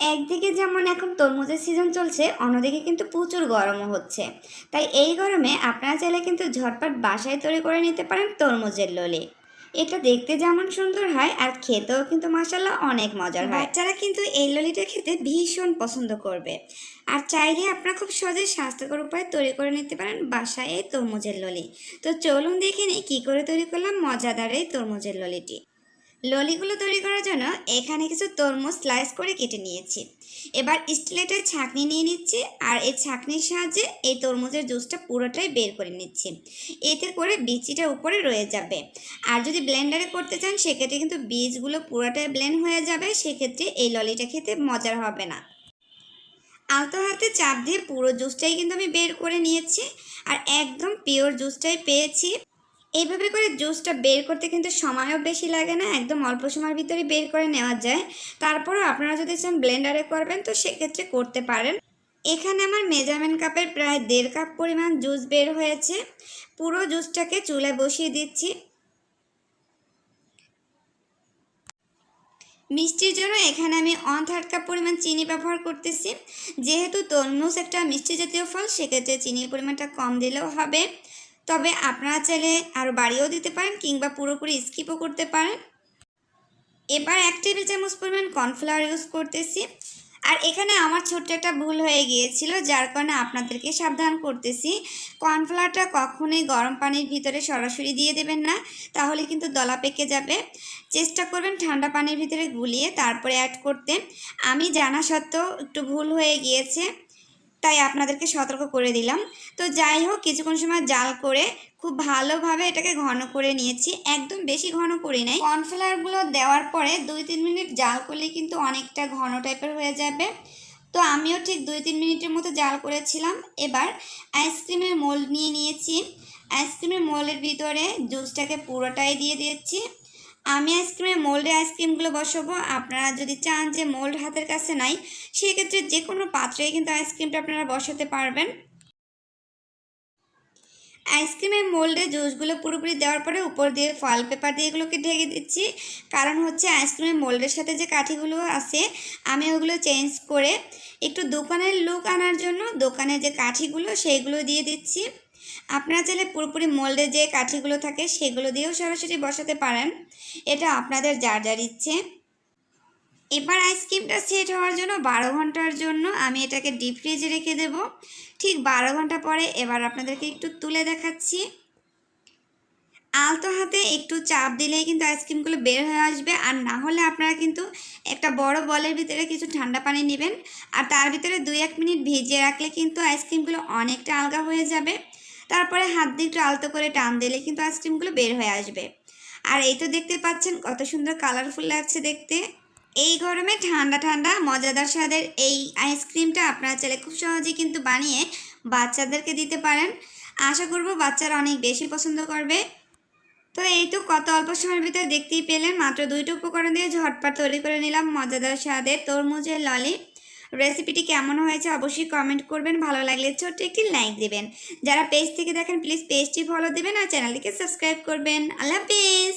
একদিকে যেমন এখন তরমুজের সিজন চলছে, অন্যদিকে কিন্তু প্রচুর গরমও হচ্ছে। তাই এই গরমে আপনারা চাইলে কিন্তু ঝটপট বাসায় তৈরি করে নিতে পারেন তরমুজের ললি। এটা দেখতে যেমন সুন্দর হয় আর খেতেও কিন্তু মাসাল্লাহ অনেক মজার হয়। বাচ্চারা কিন্তু এই ললিটা খেতে ভীষণ পছন্দ করবে। আর চাইলে আপনারা খুব সহজে স্বাস্থ্যকর উপায়ে তৈরি করে নিতে পারেন বাসায় এই তরমুজের ললি। তো চলুন দেখে নিই কী করে তৈরি করলাম মজাদার এই তরমুজের ললিটি। ললিগুলো তৈরি করার জন্য এখানে কিছু তরমুজ স্লাইস করে কেটে নিয়েছি। এবার স্টিলেটের ছাঁকনি নিয়ে নিচ্ছি আর এই ছাঁকনির সাহায্যে এই তরমুজের জুসটা পুরোটাই বের করে নিচ্ছি। এতে করে বিচিটা উপরে রয়ে যাবে। আর যদি ব্লেন্ডারে করতে চান, সেক্ষেত্রে কিন্তু বীজগুলো পুরোটাই ব্লেন্ড হয়ে যাবে। সেক্ষেত্রে এই ললিটা খেতে মজার হবে না। আলতো হাতে চাপ দিয়ে পুরো জুসটাই কিন্তু আমি বের করে নিয়েছি। আর একদম পিওর জুসটাই পেয়েছি। এইভাবে করে জুসটা বের করতে কিন্তু সময়ও বেশি লাগে না, একদম অল্প সময়ের ভিতরে বের করে নেওয়া যায়। তারপরেও আপনারা যদি চান ব্লেন্ডারে করবেন, তো সেক্ষেত্রে করতে পারেন। এখানে আমার মেজারমেন্ট কাপের প্রায় দেড় কাপ পরিমাণ জুস বের হয়েছে। পুরো জুসটাকে চুলায় বসিয়ে দিচ্ছি। মিষ্টির জন্য এখানে আমি ওয়ান থার্ড কাপ পরিমাণ চিনি ব্যবহার করতেছি। যেহেতু তরমুজ একটা মিষ্টি জাতীয় ফল, সেক্ষেত্রে চিনির পরিমাণটা কম দিলেও হবে। তবে আপনারা চাইলে আরও বাড়িয়েও দিতে পারেন কিংবা পুরোপুরি স্কিপও করতে পারেন। এবার এক টেবিল চামচ পরিমাণ কর্নফ্লাওয়ার ইউজ করতেছি। আর এখানে আমার ছোট্ট একটা ভুল হয়ে গিয়েছিল, যার কারণে আপনাদেরকে সাবধান করতেছি। কর্নফ্লাওয়ারটা কখনোই গরম পানির ভিতরে সরাসরি দিয়ে দেবেন না, তাহলে কিন্তু দলা পেকে যাবে। চেষ্টা করবেন ঠান্ডা পানির ভিতরে গুলিয়ে তারপরে অ্যাড করতে। আমি জানা সত্ত্বেও একটু ভুল হয়ে গিয়েছে। তাই আপনাদেরকে সতর্ক করে দিলাম। তো যাই হোক, কিছুক্ষণ সময় জাল করে খুব ভালোভাবে এটাকে ঘন করে নিয়েছি। একদম বেশি ঘন করি নাই। কর্নফ্লাওয়ারগুলো দেওয়ার পরে দুই তিন মিনিট জাল করলে কিন্তু অনেকটা ঘন টাইপের হয়ে যাবে। তো আমিও ঠিক দুই তিন মিনিটের মতো জাল করেছিলাম। এবার আইসক্রিমের মোল্ড নিয়ে নিয়েছি। আইসক্রিমের মোল্ডের ভিতরে জুসটাকে পুরোটাই দিয়ে দিয়েছি। আমি আইসক্রিমের মোল্ডে আইসক্রিমগুলো বসাবো। আপনারা যদি চান যে মোল্ড হাতের কাছে নাই, সেক্ষেত্রে যে কোনো পাত্রে কিন্তু আইসক্রিমটা আপনারা বসাতে পারবেন। আইসক্রিমের মোল্ডে জুসগুলো পুরোপুরি দেওয়ার পরে উপর দিয়ে ফল পেপার দিয়ে এগুলোকে ঢেকে দিচ্ছি। কারণ হচ্ছে আইসক্রিমের মোল্ডের সাথে যে কাঠিগুলো আছে, আমি ওগুলো চেঞ্জ করে একটু দোকানের লুক আনার জন্য দোকানে যে কাঠিগুলো, সেইগুলো দিয়ে দিচ্ছি। আপনারা চাইলে পুরোপুরি মোল্ডে যে কাঠিগুলো থাকে সেগুলো দিয়েও সরাসরি বসাতে পারেন। এটা আপনাদের যার যার ইচ্ছে। এবার আইসক্রিমটা সেট হওয়ার জন্য বারো ঘণ্টার জন্য আমি এটাকে ডিপ ফ্রিজে রেখে দেব। ঠিক বারো ঘণ্টা পরে এবার আপনাদেরকে একটু তুলে দেখাচ্ছি। আলতো হাতে একটু চাপ দিলেই কিন্তু আইসক্রিমগুলো বের হয়ে আসবে। আর না হলে আপনারা কিন্তু একটা বড় বলের ভিতরে কিছু ঠান্ডা পানি নেবেন। আর তার ভিতরে দুই এক মিনিট ভিজিয়ে রাখলে কিন্তু আইসক্রিমগুলো অনেকটা আলগা হয়ে যাবে। তারপরে হাত দিয়ে একটু আলতো করে টান দিলে কিন্তু আইসক্রিমগুলো বের হয়ে আসবে। আর এই তো দেখতে পাচ্ছেন কত সুন্দর কালারফুল লাগছে দেখতে। এই গরমে ঠান্ডা ঠান্ডা, মজাদার স্বাদের এই আইসক্রিমটা আপনারা চাইলে খুব সহজেই কিন্তু বানিয়ে বাচ্চাদেরকে দিতে পারেন। আশা করব বাচ্চারা অনেক বেশি পছন্দ করবে। তো এই তো কত অল্প সময়ের ভিতরে দেখতেই পেলেন, মাত্র দুইটা উপকরণ দিয়ে ঝটপট তৈরি করে নিলাম মজাদার স্বাদের তরমুজের ললি। রেসিপিটি কেমন হয়েছে অবশ্যই কমেন্ট করবেন, ভালো লাগলে ছোট্ট একটি লাইক দেবেন। যারা পেজ থেকে দেখেন প্লিজ পেজটি ফলো দেবেন আর চ্যানেলটিকে সাবস্ক্রাইব করবেন। আল্লাহ হাফিজ!